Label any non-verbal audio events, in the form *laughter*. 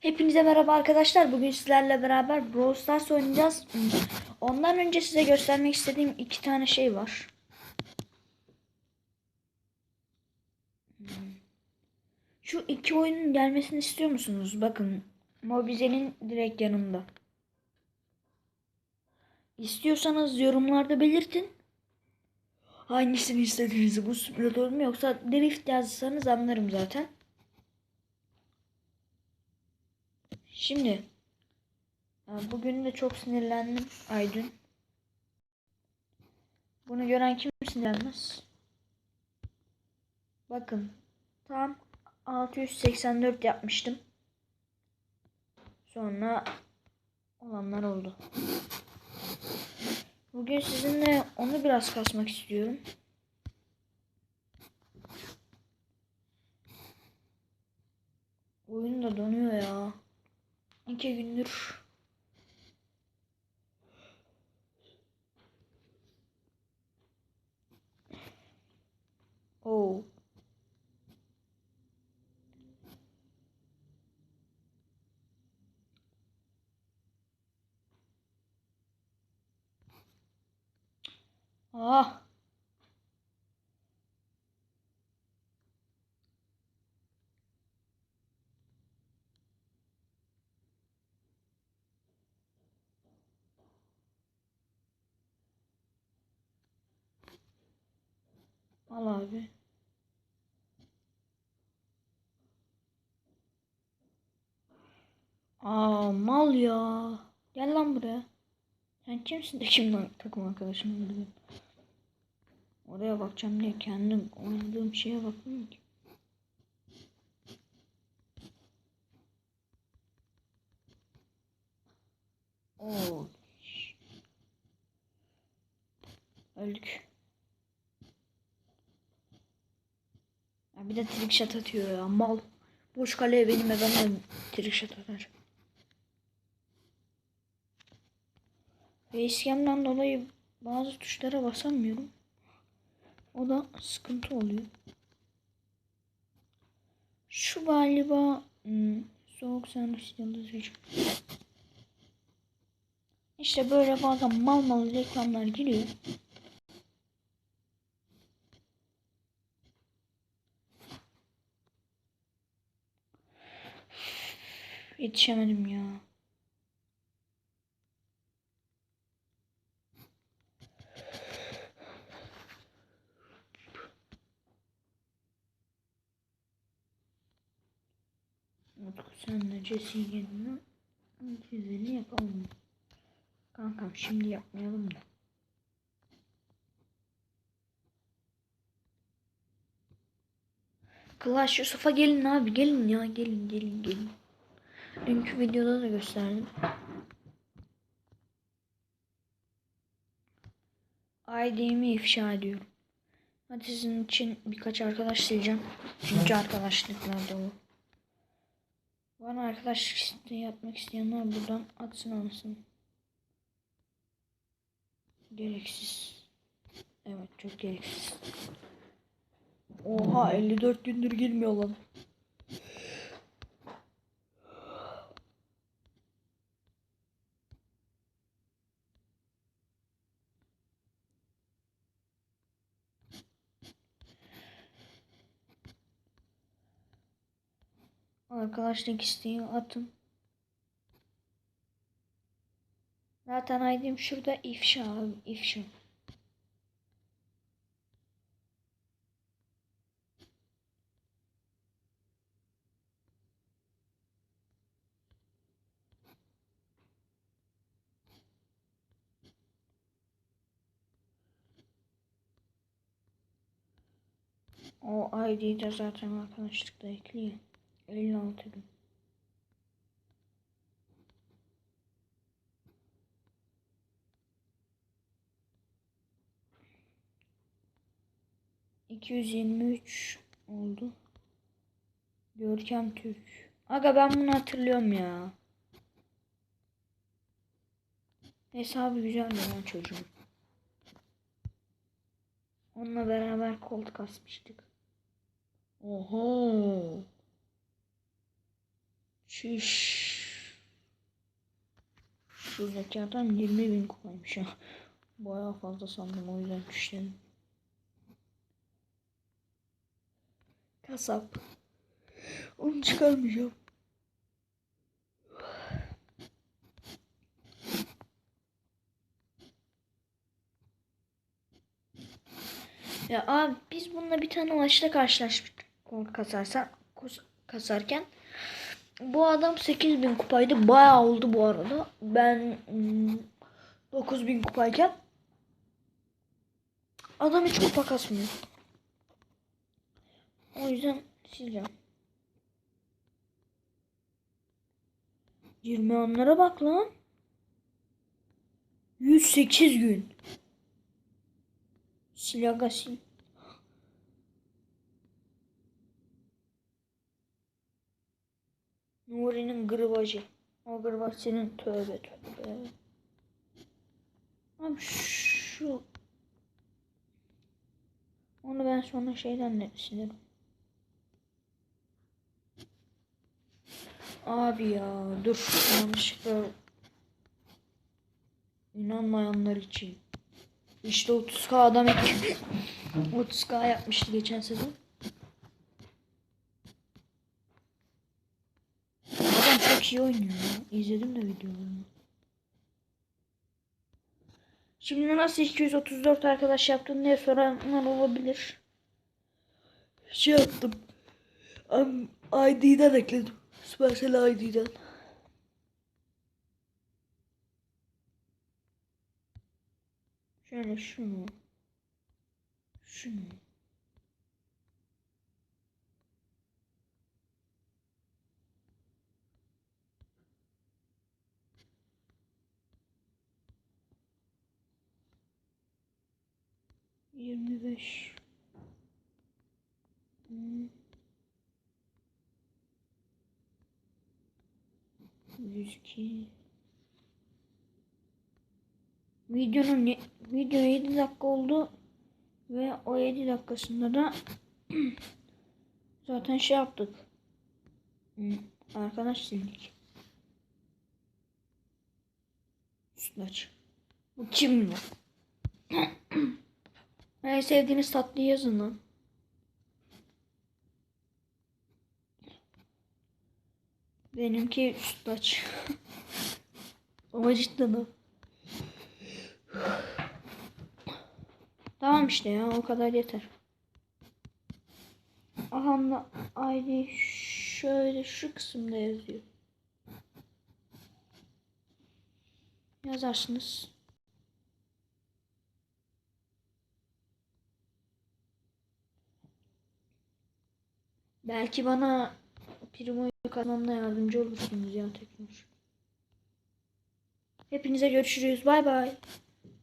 Hepinize merhaba arkadaşlar. Bugün sizlerle beraber Brawl Stars oynayacağız. Ondan önce size göstermek istediğim iki tane şey var. Şu iki oyunun gelmesini istiyor musunuz? Bakın Mobize'nin direkt yanında. İstiyorsanız yorumlarda belirtin. Hangisini istediğinizi bu simülatör mü yoksa drift yazsanız anlarım zaten. Şimdi ha, bugün de çok sinirlendim Aydın. Bunu gören kim sinirlenmez? Bakın tam 684 yapmıştım. Sonra olanlar oldu. Bugün sizinle onu biraz kasmak istiyorum. Oyun da donuyor ya. İki gündür. Oo. Ah. Al abi. Aa mal ya. Gel lan buraya. Sen kimsin de kimden takım arkadaşım biliyorum. Oraya bakacağım diye kendim oynadığım şeye bakmıyorum ki. Oo. Öldük. Bir de trick shot atıyor ya mal. Boş kaleye benim adamım trick shot atar. Facecam'dan dolayı bazı tuşlara basamıyorum. O da sıkıntı oluyor. Şu galiba hmm, soğuk sandviç yıldız. İşte böyle bazen mal mal reklamlar giriyor. Yetişemedim ya. Utku sen de Jesse'yi gelin. Güzeli yapalım. Kankam şimdi yapmayalım da. Clash Yusuf'a gelin abi gelin ya gelin gelin gelin. Dünkü videoda da gösterdim. ID'mi ifşa ediyorum. Hadi sizin için birkaç arkadaş sileceğim. Çünkü arkadaşlıklar dolu. Bana arkadaşlık yapmak isteyenler buradan atsın anasını. Gereksiz. Evet çok gereksiz. Oha 54 gündür girmiyor lan. Arkadaşlık isteği atın. Zaten ID'm şurada ifşa abi ifşa. O ID'yi de zaten arkadaşlıkta ekliyor. 56 gün. İki yüz yirmi üç oldu. Görkem Türk. Aga ben bunu hatırlıyorum ya. Hesabı güzel ya çocuğun. Onunla beraber koltuk asmıştık. Oho. Şiş. Şuradaki adam 20 bin kupaymış ya. Bayağı fazla sandım o yüzden düşledim. Kasap. Onu çıkarmayacağım. Ya abi biz bununla bir tane maçta karşılaşmıştık. Gol kasarsa kus- kasarken. Bu adam 8000 kupaydı. Bayağı oldu bu arada. Ben hmm, 9000 kupayken adam hiç kupa kasmıyor. O yüzden sileceğim. 20 anlara bak lan. 108 gün. Silaga sil. Nuri'nin gırbacı. O gırbaç senin tövbe tövbe. Abi şu onu ben sonra şeyden de silerim. Abi ya dur yanlışlıkla inanmayanlar için. İşte 30k adam 30k yapmıştı geçen sezon. İyi oynuyor. İzledim de videolarını. Şimdi nasıl 234 arkadaş yaptın diye soranlar olabilir. Şey yaptım. ID'den ekledim. Supercell ID'den. Şöyle şunu. Şunu. Yirmi beş. Hmm. Yüz iki. Videonun ye- video 7 dakika oldu ve o 7 dakikasında da *clears throat* zaten şey yaptık. Arkadaş sildik. Sütlaç. Bu kim bu? *clears throat* En sevdiğiniz tatlıyı yazın lan. Benimki sütlaç. *laughs* Ama cidden o. Tamam işte ya o kadar yeter. Aha ID şöyle şu kısımda yazıyor. Yazarsınız. Belki bana Primo'yu kazanmamda yardımcı olursunuz ya tekrar. Hepinize görüşürüz. Bay bay.